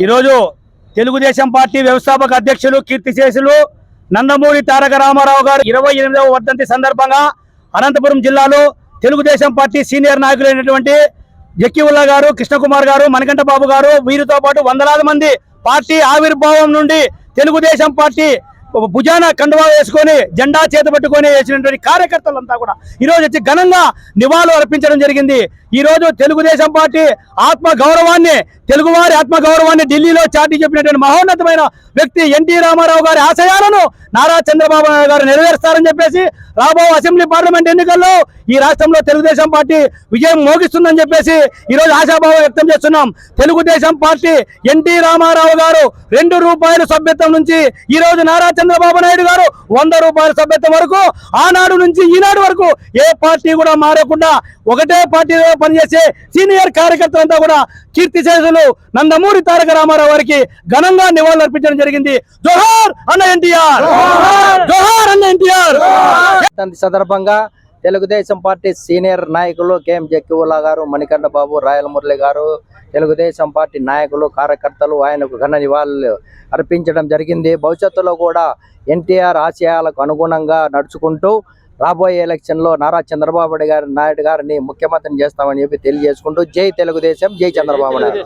ఈరోజు తెలుగుదేశం పార్టీ వ్యవస్థాపక అధ్యక్షులు కీర్తిశేషులు నందమూరి తారక రామారావు గారు ఇరవై ఎనిమిదవ వర్ధంతి సందర్భంగా అనంతపురం జిల్లాలో తెలుగుదేశం పార్టీ సీనియర్ నాయకులైనటువంటి జక్కివుల్లా గారు కృష్ణకుమార్ గారు మణికంఠ బాబు గారు వీరితో పాటు వందలాది మంది పార్టీ ఆవిర్భావం నుండి తెలుగుదేశం పార్టీ భుజాన కండువా వేసుకొని జెండా చేత పట్టుకొని వేసినటువంటి కార్యకర్తలంతా కూడా ఈ రోజు వచ్చి ఘనంగా నివాళులు అర్పించడం జరిగింది. ఈ రోజు తెలుగుదేశం పార్టీ ఆత్మ గౌరవాన్ని తెలుగువారి ఆత్మ గౌరవాన్ని ఢిల్లీలో చాటి చెప్పినటువంటి మహోన్నతమైన వ్యక్తి ఎన్టీ రామారావు గారి ఆశయాలను నారా చంద్రబాబు నాయుడు గారు నెరవేరుస్తారని చెప్పేసి రాబో అసెంబ్లీ పార్లమెంట్ ఎన్నికల్లో ఈ రాష్ట్రంలో తెలుగుదేశం పార్టీ విజయం మోగిస్తుందని చెప్పేసి ఈ రోజు ఆశాభావం వ్యక్తం చేస్తున్నాం. తెలుగుదేశం పార్టీ ఎన్టీ రామారావు గారు రెండు రూపాయల సభ్యత్వం నుంచి ఈ రోజు నారా చంద్రబాబు నాయుడు గారు వంద రూపాయల సభ్యత్వం వరకు ఆనాడు నుంచి ఈనాడు వరకు ఏ పార్టీ కూడా మారకుండా ఒకటే పార్టీలో పనిచేసే సీనియర్ కార్యకర్తలంతా కూడా కీర్తి శేషులు నందమూరి తారక రామారావు గారికి ఘనంగా నివాళులు అర్పించడం జరిగింది. జోహార్ అన్న ఎన్టీఆర్! జోహార్! అన్న ఎన్టీఆర్! సందర్భంగా తెలుగుదేశం పార్టీ సీనియర్ నాయకులు కేఎం జక్కివుల్లా గారు మణికంఠ బాబు రాయల మురళి గారు తెలుగుదేశం పార్టీ నాయకులు కార్యకర్తలు ఆయనకు ఘన నివాళులు అర్పించడం జరిగింది. భవిష్యత్తులో కూడా ఎన్టీఆర్ ఆశయాలకు అనుగుణంగా నడుచుకుంటూ రాబోయే ఎలక్షన్లో నారా చంద్రబాబు గారి నాయుడు గారిని ముఖ్యమంత్రిని చేస్తామని చెప్పి తెలియజేసుకుంటూ జై తెలుగుదేశం జై చంద్రబాబు నాయుడు.